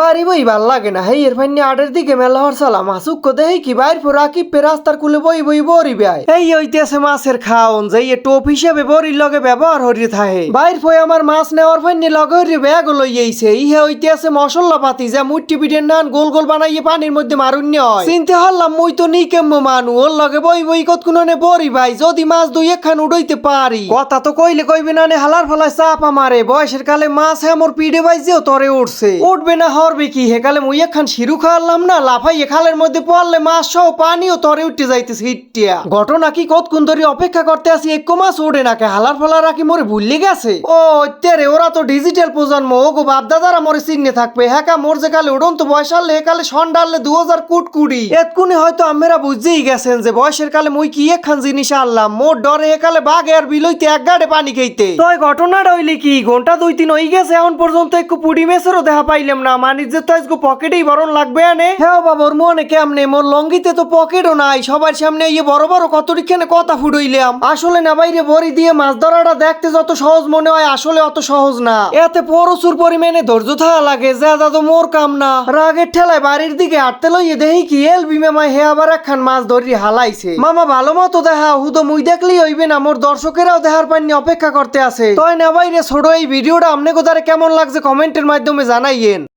বাড়ি বই ভালো লাগে না। হেই, এর ফাইনি আটের দিকে মেলা হরসালাম হাসুক কদে হেই কি, বাইর ফোর রাকিব পে রাস্তার কুলে বই বই বরি বাই এই হইতেছে মাছের খাওন যে এ টোপ হিসেবে বরির লগে ব্যবহার হরি থাহে। বাইর ফই আমার মাছ নেওয়ার ফাইনি লগে হরি ব্যাগ লইয়েছে ইহে হইতেছে মশলা পাতি যা মুট্টি পিঠের নান গোল গোল বানাইয়ে পানির মধ্যে মারুন হয়। চিনতে হল্লাম মুই তো নি কেম্ম মানু, ওর লগে বই বই কত কুননে বরি ভাই, যদি মাছ দুই একখান উড়াইতে পারি। কথা তো কইলে কইবে না নে, হালার ফলায় চাপা মারে বয়সের কালে মাছ হ্যাঁ মোর পিঠে বাইজেও তরে উঠছে উঠবে না হরবে কি? হে কালে মুই শিরু খাওয়ালাম না, লাফাই খালের মধ্যে পড়লে মাছ সহ পানিও তরে উঠতে যাইতেছে হিটিয়া ঘটনা কি কতক্ষণ ধরে অপেক্ষা করতে আসি এক মাছ ওঠে নাকে হালার ফলার রাখি মোরে ভুললে গেছে? ও তেরে ওরা তো ডিজিটাল প্রজন্ম ও গো বাপদাদারা মোরে চিহ্নে থাকবে। হ্যাঁ মোর যে কালে উড়ন্ত বয়স আনলে, হে কালে সন ডাললে দু হাজার কুট কুড়ি এতকুনি হয়তো আমেরা বুঝতেই গেছেন যে বয়সের কালে মুই কি একখান জিনিস আনলাম। মোর ডরে হে কালে বাঘ আর বিলইতে এক গাড়ে পানি খেইতে। তো ঘটনাটা হইলে কি? ঘণ্টা দুই তিন হই গেছে, এখন পর্যন্ত একটু পুডি মেসেরও দেখা পাইলাম না। যে তো আজকে পকেটেই বরণ লাগবে আনে হ্যাঁ বাবর মনে কেমনে? মোর লঙ্গিতে তো পকেটও নাই। সবার সামনে ইয়ে বড় বড় কতটিখানে কথা ফুটইলাম। আসলে না, বাইরে বড়ি দিয়ে মাছ ধরাটা দেখতে যত সহজ মনে হয়, আসলে অত সহজ না। এতে প্রচুর পরিমাণে ধৈর্য থাকা লাগে, যা মোর কাম না। রাগের ঠেলায় বাড়ির দিকে হাঁটতে লইয়ে দেখি কি এল বিমেমায় হে আবার একখান মাছ ধরি হালাইছে। মামা ভালো মতো দেখা, হুদো মুই দেখলেই হইবে না, মোর দর্শকেরাও দেখার পাইনি অপেক্ষা করতে আছে। তয় না, বাইরে ছোট এই ভিডিওটা আমনে কোথায় কেমন লাগছে কমেন্টের মাধ্যমে জানাইয়েন।